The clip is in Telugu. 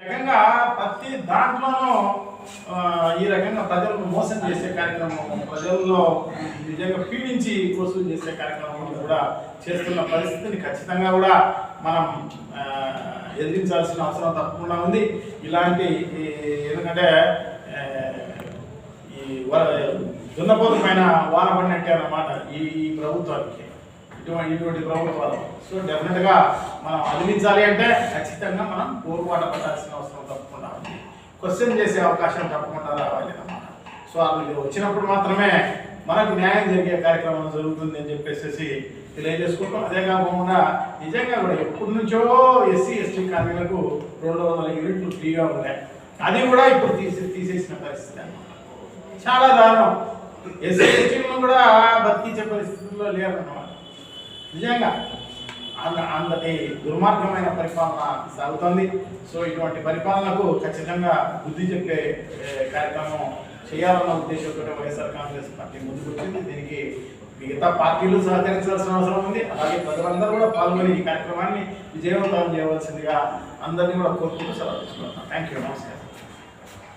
రకంగా ప్రతి దాంట్లోనూ ఈ రకంగా ప్రజలను మోసం చేసే కార్యక్రమం ప్రజల్లో నిజంగా పీడించి వసూలు చేసే కార్యక్రమం కూడా చేస్తున్న పరిస్థితిని ఖచ్చితంగా కూడా మనం ఎదిరించాల్సిన అవసరం తప్పకుండా ఉంది. ఇలాంటి ఎందుకంటే ఈ వ- దున్నపోతు పైన వాన పడినట్టే అన్నమాట ఈ ప్రభుత్వానికి. ఇటువంటి ఇటువంటి ప్రభుత్వాలు సో డెఫినెట్గా మనం అదిలించాలి అంటే ఖచ్చితంగా మనం పోరుబాట పడాల్సిన అవసరం తప్పకుండా ఉంది. క్వశ్చన్ చేసే అవకాశం తప్పకుండా రావాలి అన్నమాట సో అవి వచ్చినప్పుడు మాత్రమే మనకు న్యాయం జరిగే కార్యక్రమం జరుగుతుంది అని చెప్పేసి తెలియజేసుకుంటాం అదే కాకుండా నిజంగా కూడా ఎప్పటి నుంచో ఎస్సీ ఎస్టీ కార్మికులకు రెండు వందల యూనిట్లు ఫ్రీగా ఉన్నాయి. అది కూడా ఇప్పుడు తీసి తీసేసిన పరిస్థితి అన్నమాట. చాలా దారుణం. ఎస్సీ ఎస్టీలను కూడా బతికించే పరిస్థితుల్లో లేరన్నమాట. నిజంగా అంత అంతటి దుర్మార్గమైన పరిపాలన సాగుతోంది. సో ఇటువంటి పరిపాలనకు ఖచ్చితంగా బుద్ధి చెప్పే కార్యక్రమం చేయాలన్న ఉద్దేశంతో వైఎస్ఆర్ కాంగ్రెస్ పార్టీ ముందుకు వచ్చింది దీనికి మిగతా పార్టీలు సహకరించాల్సిన అవసరం ఉంది. అలాగే ప్రజలందరూ కూడా పాల్గొని ఈ కార్యక్రమాన్ని విజయవంతం చేయవలసిందిగా అందరినీ కూడా కోరుకుంటూ సెలవు తీసుకుంటున్నాను. Thank you. నమస్కారం.